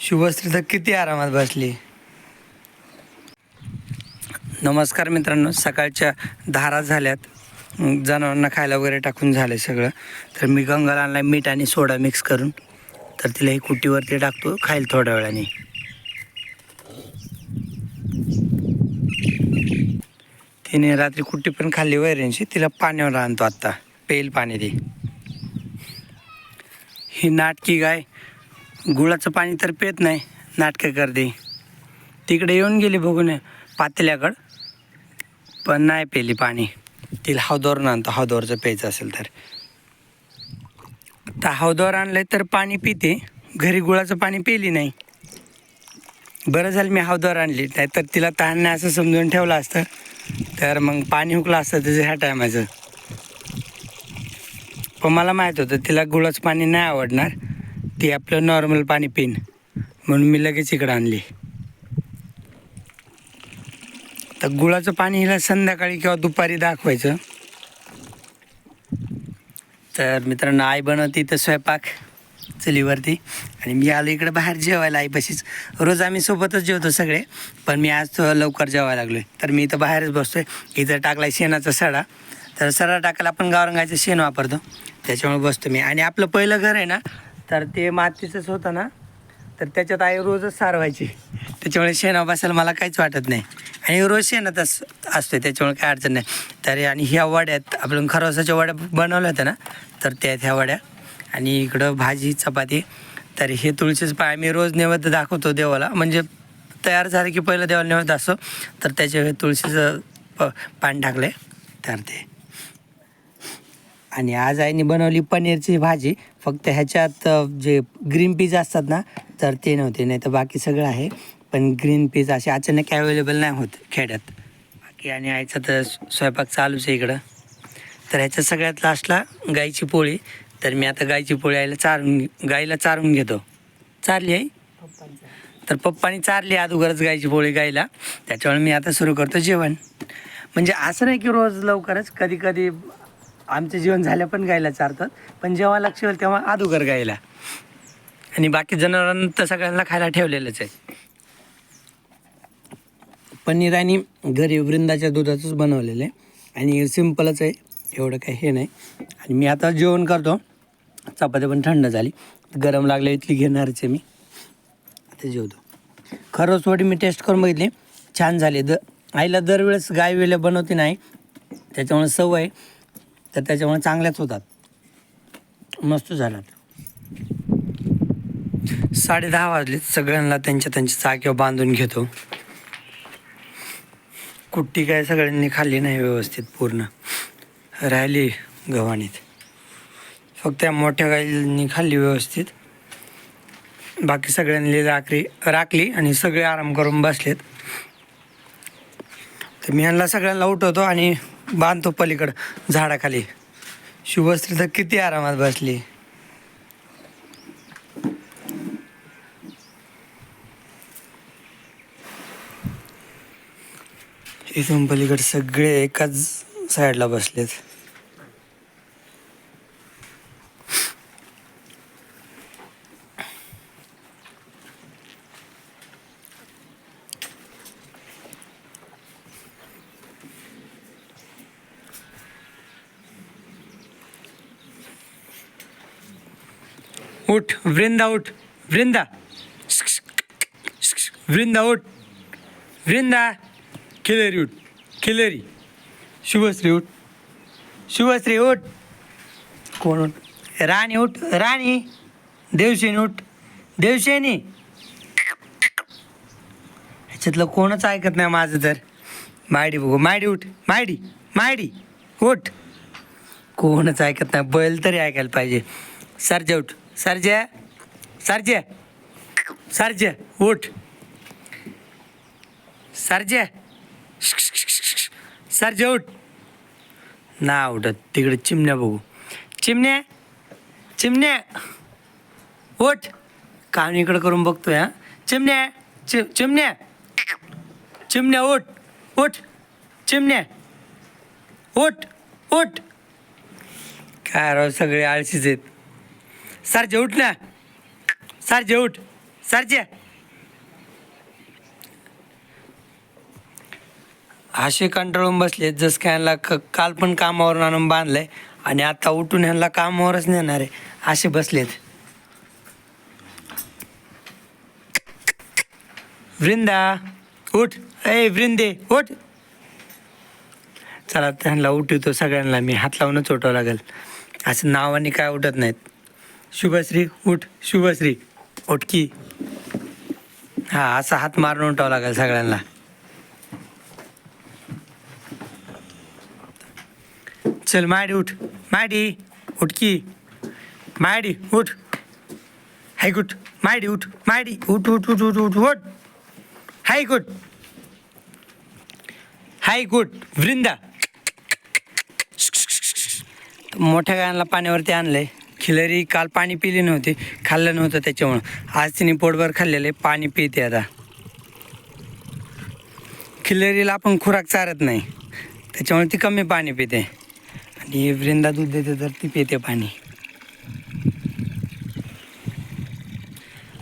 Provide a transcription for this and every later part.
शुभश्री तर किती आरामात बसली? नमस्कार मित्रांनो सकाळच्या धारा झाल्यात. जनावरांना खायला वगैरे टाकून झालं सगळं. तर मी गंगाला आणला मीठ आणि सोडा मिक्स करून. तर तिला ही कुटीवरती टाकतो खाईल थोड्या वेळाने. तिने रात्री कुट्टी पण खाल्ली वैऱ्यांची. तिला पाण्यावर आणतो आत्ता. पेल पाणी दे. ही नाटकी गाय गुळाचं पाणी तर पेत नाही नाटकं करते. तिकडे येऊन गेली बघून पातेल्याकडं पण नाही पेली पाणी. तिला हौदवरून आणतो हौदवरचं प्यायचं असेल तर. आता हौदवर आणलं तर पाणी पिते घरी गुळाचं पाणी पेली नाही. बरं झालं मी हौदवर आणली नाही तर तिला तहान नाही असं समजून ठेवलं असतं तर मग पाणी हुकलं असतं तिचं ह्या टायमाचं. पण मला माहीत होतं तिला गुळाचं पाणी नाही आवडणार ती आपलं नॉर्मल पाणी पिन. म्हणून मी लगेच इकडं आणली. तर गुळाचं पाणी हिला संध्याकाळी किंवा दुपारी दाखवायचं. तर मित्रांनो आई बनवते इथं स्वयंपाक चुलीवरती. आणि मी आलो इकडे बाहेर जेवायला आईपाशीच. रोज आम्ही सोबतच जेवतो सगळे पण मी आज थोडं लवकर जेवायला लागलो आहे तर मी इथं बाहेरच बसतोय. इथं टाकला शेणाचा सडा. तर सडा टाकायला आपण गावरंगाचं शेण वापरतो. त्याच्यामुळे बसतो मी. आणि आपलं पहिलं घर आहे ना तर ते मातीचंच होतं ना. तर त्याच्यात आई रोजच सारवायची. त्याच्यामुळे शेणा बसायला मला काहीच वाटत नाही. आणि रोज शेणातच असतो त्याच्यामुळे काय अडचण नाही. तर आणि ह्या वड्यात आपण खरवसाच्या वड्या बनवल्या होत्या ना तर त्या ह्या वड्या. आणि इकडं भाजी चपाती. तर हे तुळशीचं पाय मी रोज नैवेद्य दाखवतो देवाला. म्हणजे तयार झालं की पहिलं देवाला नैवेद्य असतो. तर त्याच्या तुळशीचं प पान टाकलं आहे तर ते. आणि आज आईने बनवली पनीरची भाजी. फक्त ह्याच्यात जे ग्रीन पीज असतात ना तर ते नव्हते नाही तर बाकी सगळं आहे. पण ग्रीन पीज असे अचानक अवेलेबल नाही होत खेड्यात. बाकी आणि आईचा तर स्वयंपाक चालूच आहे इकडं. तर ह्याच्या सगळ्यात लास्टला गाईची पोळी. तर मी आता गाईची पोळी आईला चारून गाईला चारून घेतो. चारली आई? तर पप्पानी चारली अगोदरच गाईची पोळी गाईला. त्याच्यामुळे मी आता सुरू करतो जेवण. म्हणजे असं नाही की रोज लवकरच कधी कधी आमचं जेवण झालं पण गायला चारतात पण जेव्हा लक्ष येईल तेव्हा आदुगर गायला. आणि बाकी जनावरांना तर सगळ्यांना खायला ठेवलेलंच आहे. पनीर आणि घरी वृंदाच्या दुधाचंच बनवलेलं आहे. आणि सिम्पलच आहे एवढं काही हे नाही. आणि मी आता जेवण करतो. चपाती पण थंड झाली. गरम लागले इथली घेणारच आहे मी. आता जेवतो. खरंच थोडी मी टेस्ट करून बघितली. छान झाली. द आईला दरवेळेस गाय वेळेला बनवते नाही. त्याच्यामुळे सवय तर त्याच्यामुळे चांगल्याच होतात. मस्त झाल्यात. साडे दहा वाजलेत. सगळ्यांना त्यांच्या त्यांच्या चाकीवर बांधून घेतो. कुट्टी काय सगळ्यांनी खाल्ली नाही व्यवस्थित पूर्ण. राहिली गव्हाणीत. फक्त त्या मोठ्या गाईंनी खाल्ली व्यवस्थित. बाकी सगळ्यांनी राखली राखली आणि सगळे आराम करून बसलेत. तर मी यांना सगळ्यांना उठवतो आणि बांधतो पलीकडं झाडाखाली. शुभश्री तर किती आरामात बसली. इथून पलीकडे सगळे एकाच साईडला बसलेत उठ वृंदा उठ वृंदा. वृंदा उठ वृंदा. खिलेरी उठ खिलेरी शुभश्री उठ शुभश्री उठ. कोण उठ? राणी उठ राणी. देवसेनी उठ देवशेनी ह्याच्यातलं कोणच ऐकत नाही माझं तर. मायडी बघू मायडी उठ मायडी मायडी. उठ. कोणच ऐकत नाही बैल तरी ऐकायला पाहिजे. सरजा उठ सरजा. सरजे. सरजा उठ. सरजा. सरजे उठ. ना उठत. तिकडे चिमण्या बघू. चिमण्या चिमण्या. उठ. कान इकडं करून बघतोय हा. चिमण्या चि चिमण्या. चिमण्या उठ. उठ. चिमण्या. उठ. उठ. काय राव सगळे आळशीच आहेत. सरजे उठ ना. सरजे उठ. सरच्या असे कंटाळून बसले जस काय क काल पण कामावरून आणून बांधलंय आणि आता उठून ह्यांना कामावरच नेणार आहे. असे बसलेत. वृंदा उठ. ए वृंदे उठ. चला त्यांना उठवतो सगळ्यांना. मी हात लावूनच उठावं लागेल. असं नावाने काय उठत नाहीत. शुभश्री उठ. शुभश्री. ओटकी हा असा हात मारून उठावा लागेल सगळ्यांना. चल माडी उठ. माडी उठकी. माडी उठ. हाय गुट माडी उठ. माडी उठ उठ उठ उठ उठ उठ. Hi good. Hi good. Vrinda. मोठ्या गायांना पाण्यावरती आणलंय. खिलरी काल पाणी पिली नव्हती खाल्लं नव्हतं त्याच्यामुळं. आज तिने पोटभर खाल्लेले पाणी पिते आता. खिलरीला आपण खुराक चारत नाही. त्याच्यामुळे ती कमी पाणी पिते. आणि वृंदा दूध देते तर ती पिते पाणी.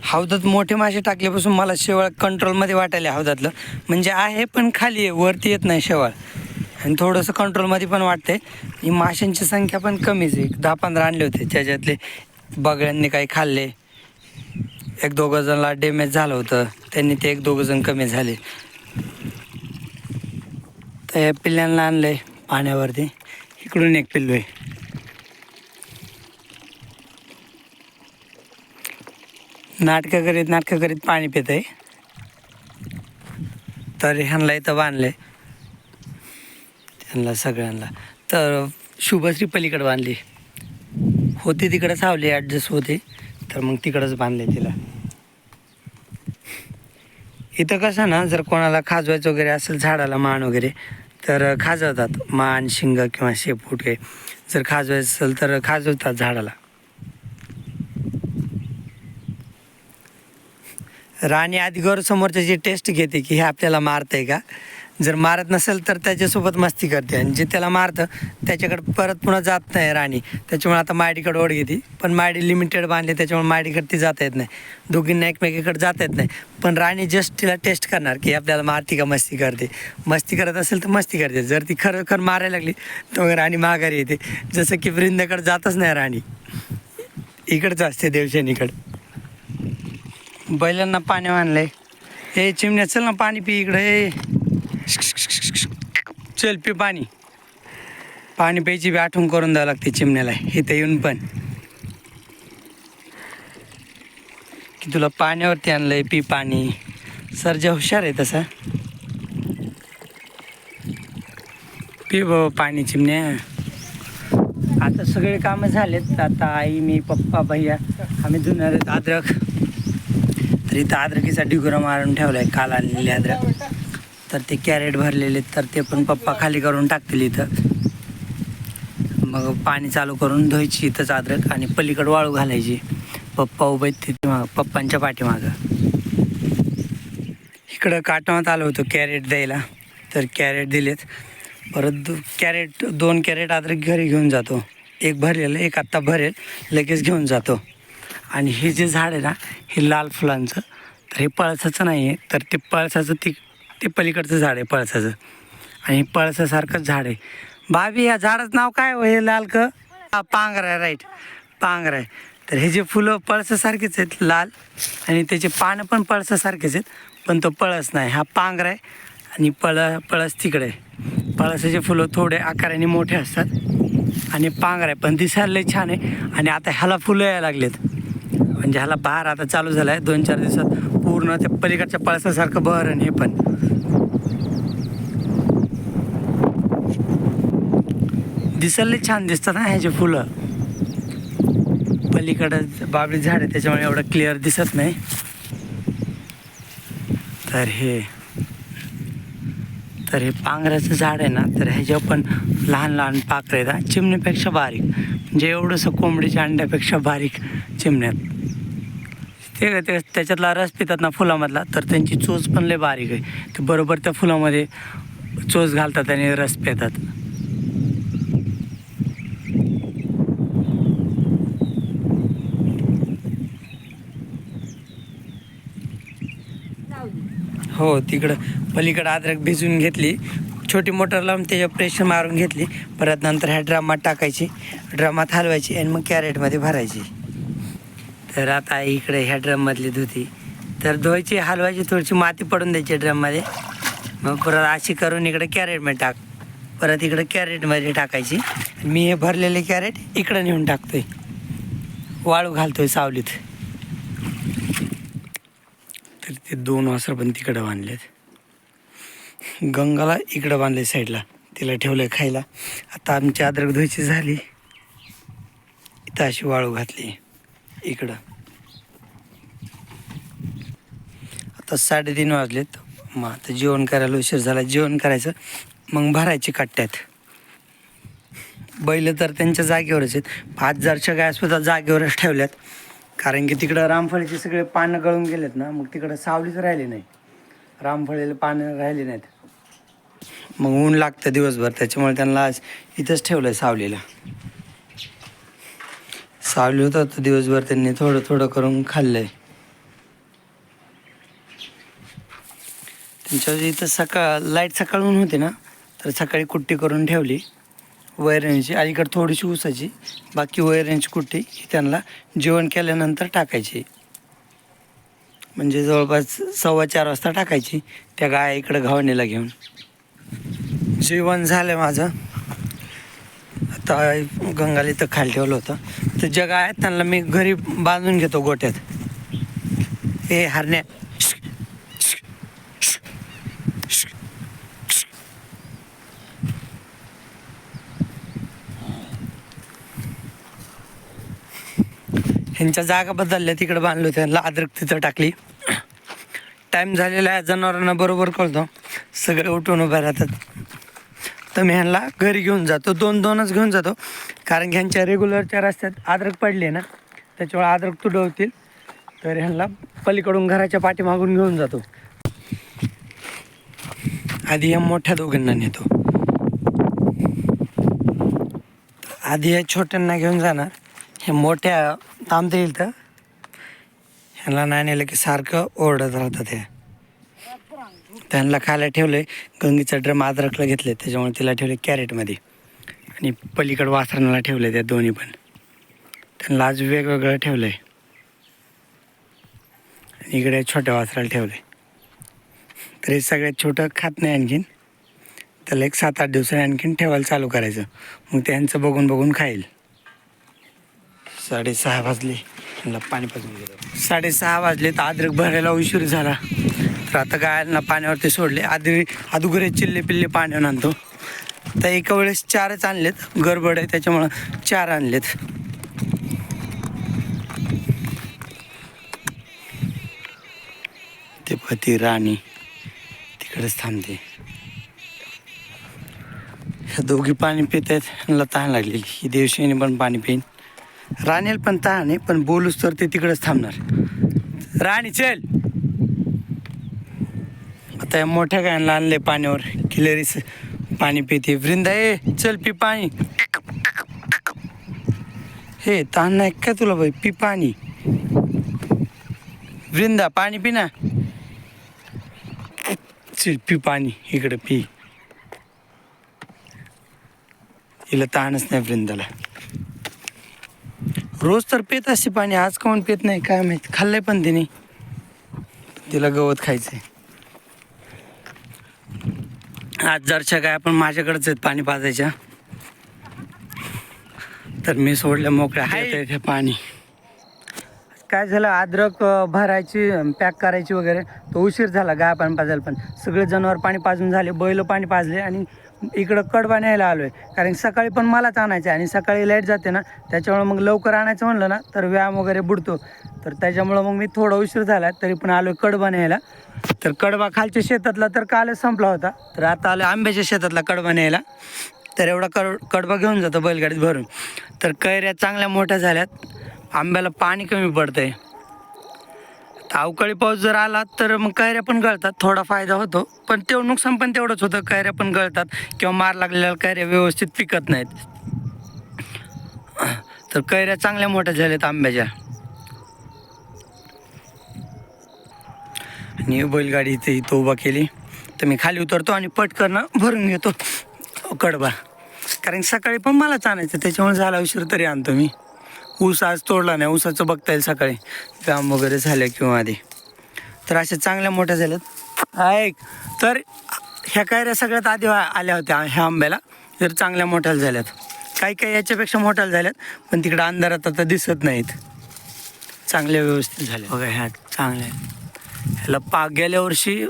हौदात मोठे मासे टाकल्यापासून मला शेवाळ कंट्रोलमध्ये वाटायला हौदातलं. म्हणजे आहे पण खाली आहे वरती येत नाही शेवाळ. आणि थोडंसं कंट्रोलमध्ये पण वाटते आणि माशांची संख्या पण कमीच आहे. दहा पंधरा आणले होते. त्याच्यातले बगड्यांनी काही खाल्ले. एक दोघं जणला डॅमेज झालं होतं. त्यांनी ते एक दोघं जण कमी झाले. तर या पिल्ल्यांना आणलंय पाण्यावरती. इकडून एक पिल्लू आहे. नाटकं करीत नाटकं करीत पाणी पित आहे तर ह्यांना इथं बांधले त्यांना सगळ्यांना. तर शुभश्री पलीकडे बांधली. होती तिकडं सावली ॲडजस्ट होते. तर मग तिकडंच बांधले तिला. इथं कसं ना जर कोणाला खाजवायचं वगैरे असेल झाडाला मान वगैरे तर खाजवतात. मान शिंग किंवा शेपूट हे जर खाजवायचं असेल तर खाजवतात झाडाला. राणी आधी समोरच्या जी टेस्ट घेते की हे आपल्याला मारतंय का? जर मारत नसेल तर त्याच्यासोबत मस्ती करते. आणि जे त्याला मारतं त्याच्याकडे परत पुन्हा जात नाही राणी. त्याच्यामुळे आता माडीकडे ओढ घेते. पण माडी लिमिटेड बांधली त्याच्यामुळे माडीकडे ती जाता येत नाही. दोघींना एकमेकीकडे जाता येत नाही. पण राणी जस्ट तिला टेस्ट करणार की आपल्याला मारती का मस्ती करते. मस्ती करत असेल तर मस्ती करते. जर ती खरोखर मारायला लागली तर मग राणी माघारी येते. जसं की वृंदकडे जातच नाही राणी. इकडंच असते देवशेनीकडे बैलांना पाणी आणलंय. हे चिमण्या चल ना पाणी पी इकडे. चल पी पाणी. पाणी प्यायची बी आठवण करून द्यावं लागते चिमण्याला. इथं येऊन पण. की तुला पाण्यावरती आणलंय पी पाणी. सरजा हुशार आहे तसा. पी बाबा पाणी चिमण्या. आता सगळे कामं झालेत. आता आई मी पप्पा भैया आम्ही धुणार आहेत अद्रक. तर इथं अद्रकीचा डिगुरा मारून ठेवला आहे काल आणलेली अद्रक. तर ते कॅरेट भरलेले तर ते पण पप्पा खाली करून टाकतील इथं. मग पाणी चालू करून धुवायची इथंच अद्रक आणि पलीकडं वाळू घालायची. पप्पा उभे तिथे मागं पप्पांच्या पाठीमागं. इकडं काटवत आलो होतो कॅरेट द्यायला तर कॅरेट दिलेत. परत कॅरेट दोन कॅरेट अद्रक घरी घेऊन जातो. एक भरलेलं एक आत्ता भरेल लगेच घेऊन जातो. आणि हे जे झाड आहे ना हे लाल फुलांचं. तर हे पळसाचं नाही आहे तर ते पळसाचं ती ते पलीकडचं झाड आहे पळसाचं. आणि पळसासारखंच झाड आहे. भाभी या झाडाचं नाव काय हो हे लाल क? हा पांघरा आहे राईट पांघरा आहे. तर हे जे फुलं पळसासारखेच आहेत लाल आणि त्याचे पानं पण पळसासारखेच आहेत पण तो पळस नाही. हा पांघरा आहे आणि पळ पळस तिकडे आहे. पळसाचे फुलं थोडे आकाराने मोठे असतात आणि पांघरा आहे पण दिसायला लय छान आहे. आणि आता ह्याला फुलं यायला लागलेत. म्हणजे ह्याला बहार आता चालू झाला आहे दोन चार दिवसात पूर्ण त्या पलीकडच्या पळसासारखं बहर हे पण. दिसायला छान दिसतात ना ह्याचे फुलं. पलीकडं बाबळी झाड आहे त्याच्यामुळे एवढं क्लिअर दिसत नाही. तर हे तर हे पांघराचं झाड आहे ना तर ह्याच्यावर पण लहान लहान पाकळं आहेत चिमणीपेक्षा बारीक. म्हणजे एवढंसं कोंबडीच्या अंड्यापेक्षा बारीक चिमण्यात ते ते त्याच्यातला रस पितात ना फुलामधला तर त्यांची चोच पण लय बारीक आहे. ते बरोबर त्या फुलामध्ये चोच घालतात आणि रस पितात. हो तिकडं पलीकडं अद्रक भिजवून घेतली. छोटी मोटर लावून त्याच्यावर प्रेशर मारून घेतली. परत नंतर ह्या ड्रमात टाकायची. ड्रमात हलवायची आणि मग कॅरेटमध्ये भरायची. तर आता इकडे ह्या ड्रममधली धुती. तर धुवायची हलवायची थोडीशी माती पडून द्यायची ड्रममध्ये मग परत अशी करून इकडे कॅरेटमध्ये टाक. परत इकडे कॅरेटमध्ये टाकायची. मी हे भरलेले कॅरेट इकडं नेऊन टाकतोय. वाळू घालतोय सावलीत. तर ते दोन वासर पण तिकडं बांधलेत. गंगाला इकडं बांधले साईडला. तिला ठेवलं खायला. आता आमची अद्रक धुवायची झाली. इथं अशी वाळू घातली. इकडं. आता साडेतीन वाजलेत. मग आता जेवण करायला उशीर झाला. जेवण करायचं. मग भरायची कट्ट्यात. बैल तर त्यांच्या जागेवरच आहेत. पाच हजारच्या गाय सुद्धा जागेवरच ठेवल्यात. कारण की तिकडं रामफळीचे सगळे पानं गळून गेलेत ना मग तिकडं सावलीच राहिली नाही. रामफळीला पानं राहिली नाहीत. मग ऊन लागतं दिवसभर. त्याच्यामुळे त्यांना आज इथंच ठेवलं आहे सावलीला. सावली होतं दिवसभर त्यांनी थोडं थोडं करून खाल्लंय. त्यांच्या इथं सकाळ लाइट सकाळून होती ना तर सकाळी कुट्टी करून ठेवली. वैरणीची अलीकडे थोडीशी ऊसाची बाकी वैरणीची कुट्टी ही त्यांना जेवण केल्यानंतर टाकायची. म्हणजे जवळपास सव्वा चार वाजता टाकायची. त्या गाया इकडं घावणीला घेऊन. जेवण झालं माझं. आता गंगाला इथं खाली ठेवलं होतं. तर जग आहेत त्यांना मी घरी बांधून घेतो गोट्यात हे हरण्या ह्यांच्या जागा बदलल्या तिकडे बांधलं होतं. त्यांना अद्रक तिथं टाकली. टाईम झालेला आहे जनावरांना बरोबर कळतो. सगळे उठून उभे राहतात. तर मी ह्यांना घरी घेऊन जातो. दोन दोनच घेऊन जातो. कारण की ह्यांच्या रेग्युलरच्या रस्त्यात अद्रक पडले ना त्याच्यामुळे अद्रक तुडवतील. तर ह्यांना पलीकडून घराच्या पाठीमागून घेऊन जातो. आधी या मोठ्या दोघांना नेतो. आधी या छोट्यांना घेऊन जाणार. हे मोठ्या थांबता येईल तर ह्यांना नाही नेलं की सारखं ओरडत राहतात हे. त्यांना खायला ठेवलं गंगीचा ड्रम अद्रकला घेतलं त्याच्यामुळे तिला ठेवले कॅरेटमध्ये. आणि पलीकडं वासरांना ठेवलं त्या दोन्ही पण. त्यांना आज वेगवेगळं ठेवलं आहे आणि इकडे छोट्या वासराला ठेवले तर हे सगळ्यात छोटं खात नाही आणखीन. त्याला एक सात आठ दिवसांनी आणखीन ठेवायला चालू करायचं. मग त्यांचं बघून बघून खाईल. साडेसहा वाजले. त्यांना पाणी पाजून गेलं साडेसहा वाजले तर अद्रक भरायला उशीर झाला. तर आता गायांना पाण्यावरती सोडले. आधी अदुगरे चिल्ले पिल्ले पाण्यावर आणतो. तर एका वेळेस चारच आणलेत. गडबड आहे त्याच्यामुळं चार आणलेत. ते पती राणी तिकडेच थांबते. ह्या दोघी पाणी पित आहेत मला तहान लागलेली ही देवशिणी पण पाणी पिईन. राणीला पण तहान आहे पण बोलूच तर ते तिकडेच थांबणार. राणी चल. आता मोठ्या गायनला आणले पाण्यावर. किलरीस पाणी पिते. वृंदा ए चल पी पाणी. हे तहान नाही काय तुला बाई पी पाणी. वृंदा पाणी पी ना. चल पी पाणी. इकडे पी. हिला ताणच नाही वृंदाला. रोज तर पेत असते पाणी. आज काऊन पेत नाही काय माहीत. खाल्लंय पण तिने. तिला गवत खायचंय. आज जरच्या काय आपण माझ्याकडेच आहेत पाणी पाजायच्या. तर मी सोडल्या मोकळ्या. ते पाणी. काय झालं? अद्रक भरायची पॅक करायची वगैरे. तो उशीर झाला गाय पाणी पाजायला पण. सगळे जनावर पाणी पाजून झाले बैल पाणी पाजले आणि इकडं कडबा न्यायला आलो आहे कारण सकाळी पण मलाच आणायचं आहे आणि सकाळी लाइट जाते ना त्याच्यामुळे मग लवकर आणायचं म्हणलं ना तर व्यायाम वगैरे बुडतो. तर त्याच्यामुळं मग मी थोडा उशीर झाला तरी पण आलो कडबा न्यायला. तर कडबा खालच्या शेतातला तर कालच संपला होता तर आता आलो आंब्याच्या शेतातला कडबा न्यायला. तर एवढा कड कडबा घेऊन जातो बैलगाडीत भरून. तर कैऱ्या चांगल्या मोठ्या झाल्यात आंब्याला पाणी कमी पडतंय. अवकाळी पाऊस जर आला तर मग कैऱ्या पण गळतात थोडा फायदा होतो. पण ते नुकसान पण तेवढंच होतं कैऱ्या पण गळतात किंवा मार लागलेल्या कैऱ्या व्यवस्थित पिकत नाहीत. तर कैऱ्या चांगल्या मोठ्या झाल्यात आंब्याच्या. आणि बैलगाडी इथे इथं उभा केली. तर मी खाली उतरतो आणि पटकन भरून घेतो. कडबा कारण सकाळी पण मलाच आणायचं त्याच्यामुळे झाला उशीर तरी आणतो मी. ऊस आज तोडला नाही ऊसाचं बघता येईल सकाळी. काम वगैरे झालं किंवा आधी. तर अशा चांगल्या मोठ्या झाल्यात. ऐक तर ह्या कायऱ्या सगळ्यात आधी आल्या होत्या ह्या आंब्याला. तर चांगल्या मोठ्या झाल्यात. काही काही याच्यापेक्षा मोठ्या झाल्यात पण तिकडं अंधारात आता दिसत नाहीत. चांगल्या व्यवस्थित झाल्या बघा ह्या चांगल्या आहेत. ह्याला पा गेल्या वर्षी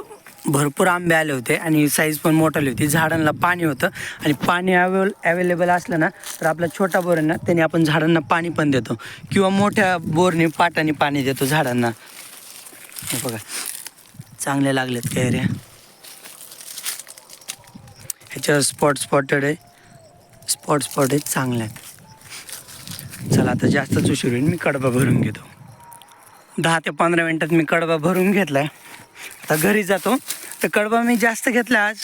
भरपूर आंबे आले होते आणि साईज पण मोठाली होती. झाडांना पाणी होतं आणि पाणी अवेल अवेलेबल असलं ना तर आपला छोटा बोर ना त्याने आपण झाडांना पाणी पण देतो. किंवा मोठ्या बोरने पाटाने पाणी देतो झाडांना. हे बघा. चांगले लागलेत कैऱ्या ह्याच्यावर स्पॉट स्पॉटेड आहे. स्पॉट स्पॉट आहेत चांगले आहेत. चला आता जास्तच उशीर होईल. मी कडबा भरून घेतो. दहा ते पंधरा मिनटात मी कडबा भरून घेतला आहे आता घरी जातो. तर कडबा मी जास्त घेतला आज.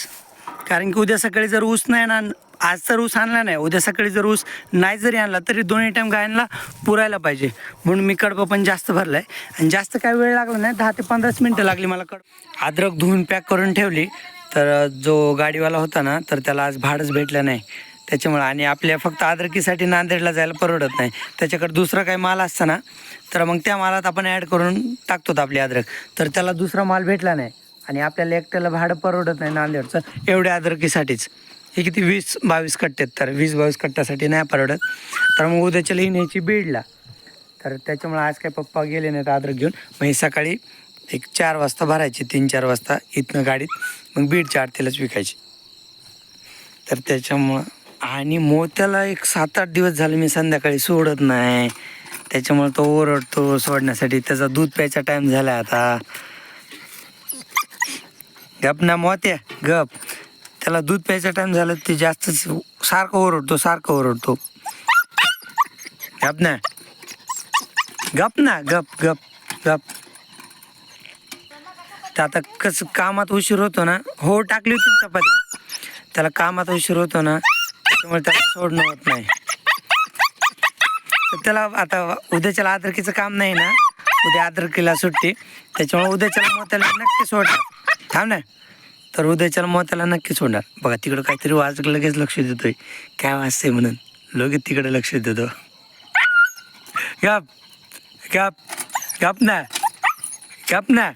कारण की उद्या सकाळी जर ऊस नाही ना आज तर ऊस आणला नाही. उद्या सकाळी जर ऊस नाही जरी आणला तरी दोन्ही टाईम गायांना पुरायला पाहिजे. म्हणून मी कडबा पण जास्त भरला आहे आणि जास्त काय वेळ लागला नाही. दहा ते पंधराच मिनटं लागली मला कड अद्रक धुवून पॅक करून ठेवली. तर जो गाडीवाला होता ना तर त्याला आज भाडंच भेटलं नाही. त्याच्यामुळं आणि आपल्या फक्त अद्रकीसाठी नांदेडला जायला परवडत नाही. त्याच्याकडे दुसरा काही माल असता ना तर मग त्या मालात आपण ॲड करून टाकतो आपली अद्रक. तर त्याला दुसरा माल भेटला नाही आणि आपल्याला एकट्याला भाडं परवडत नाही नांदेडचं. एवढ्या अद्रकीसाठीच हे किती वीस बावीस कट्टे आहेत तर वीस बावीस कट्ट्यासाठी नाही परवडत. तर मग उद्याच्या न्यायची बीडला. तर त्याच्यामुळे आज काय पप्पा गेले नाहीत अद्रक घेऊन. मग सकाळी एक चार वाजता भरायची तीन चार वाजता इथनं गाडीत. मग बीडच्या आरतीलाच विकायची. तर त्याच्यामुळं आणि मोत्याला एक सात आठ दिवस झाले मी संध्याकाळी सोडत नाही. त्याच्यामुळे तो ओरडतो सोडण्यासाठी. त्याचा दूध प्यायचा टाईम झाला आता. गप ना मोत्या गप. त्याला दूध प्यायचा टाईम झाला ते जास्तच सारखं ओरडतो सारखं ओरडतो. गप ना. गप ना गप गप गप. तर आता कसं कामात उशीर होतो ना हो टाकली होती चपाती. त्याला कामात उशीर होतो ना त्यामुळे त्याला सोडणं होत नाही. तर त्याला आता उद्याच्याला आदरकीचं काम नाही ना. उद्या आदरकीला सुट्टी. त्याच्यामुळे उद्याच्याला मोत्याला नक्की सोडणार. थांब ना. तर उद्याच्याला मोत्याला नक्की सोडणार. बघा तिकडं काहीतरी वाज लगेच लक्ष देतोय. काय वाजतंय म्हणून. लगेच तिकडे लक्ष देतो हो. गप. गप. गप ना. गप ना.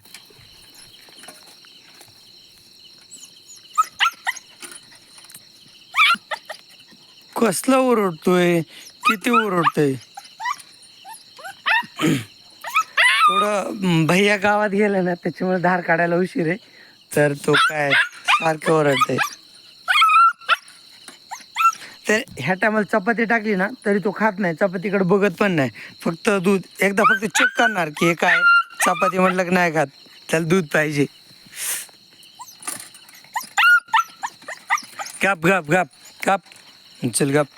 कसला ओरडतोय? किती ओरडतोय? थोडं भैया गावात गेला ना त्याच्यामुळे धार काढायला उशीर आहे. तर तो काय सारखं ओरडतोय. तर ह्या टायमाला चपाती टाकली ना तरी तो खात नाही. चपातीकडे बघत पण नाही. फक्त दूध एकदा फक्त चेक करणार की हे काय चपाती म्हटलं की नाही खात. त्याला दूध पाहिजे. गप गप गप गप. चल गप.